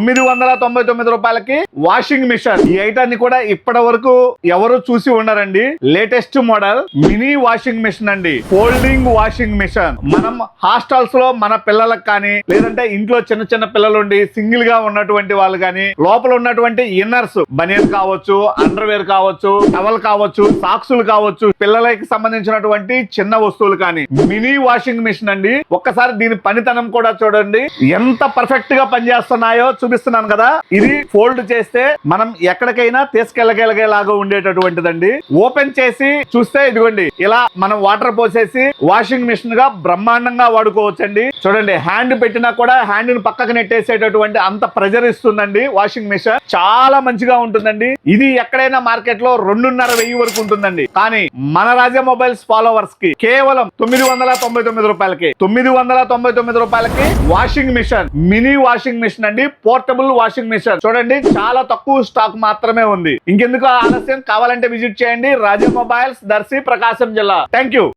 తొమ్మిది వందల తొంభై తొమ్మిది రూపాయలకి వాషింగ్ మిషన్ ఈ ఐటాన్ని కూడా ఇప్పటి వరకు ఎవరు చూసి ఉండరండి. Latest model mini washing machine అండి. ఫోల్డింగ్ వాషింగ్ మిషన్ మనం హాస్టల్స్లో మన పిల్లలకు కానీ లేదంటే ఇంట్లో చిన్న చిన్న పిల్లలు ఉండి సింగిల్గా ఉన్నటువంటి వాళ్ళు కానీ లోపల ఉన్నటువంటి ఇన్నర్స్ బనియన్ కావచ్చు అండర్వేర్ కావచ్చు టవల్ కావచ్చు సాక్సులు కావచ్చు పిల్లలకి సంబంధించినటువంటి చిన్న వస్తువులు కానీ మినీ వాషింగ్ మిషన్ అండి. ఒక్కసారి దీని పనితనం కూడా చూడండి. ఎంత పర్ఫెక్ట్గా పనిచేస్తున్నాయో చూపిస్తున్నాను కదా. ఇది ఫోల్డ్ చేస్తే మనం ఎక్కడికైనా తీసుకెళ్ళగలిగేలాగా ఉండేటటువంటిదండి. ఓపెన్ చేసి చూస్తే ఇదిగోండి ఇలా మనం వాటర్ పోసేసి వాషింగ్ మిషన్గా బ్రహ్మాండంగా వాడుకోవచ్చండి. చూడండి హ్యాండ్ పెట్టినా కూడా హ్యాండ్ని పక్కకు నెట్టేసేటటువంటి అంత ప్రెజర్ ఇస్తుందండి వాషింగ్ మిషన్. చాలా మంచిగా ఉంటుందండి. ఇది ఎక్కడైనా మార్కెట్లో రెండున్నర వెయ్యి వరకు ఉంటుందండి. కానీ మన రాజా మొబైల్స్ ఫాలోవర్స్కి కేవలం తొమ్మిది వందల తొంభై తొమ్మిది రూపాయలకి తొమ్మిది వందల తొంభై తొమ్మిది రూపాయలకి washing machine mini washing machine అండి. పోర్టబుల్ వాషింగ్ మిషన్ చూడండి చాలా తక్కువ స్టాక్ మాత్రమే ఉంది. ఇంకెందుకు ఆలస్యం? కావాలంటే విజిట్ చేయండి. రాజా మొబైల్స్ దర్శి ప్రకాశం జిల్లా. Thank you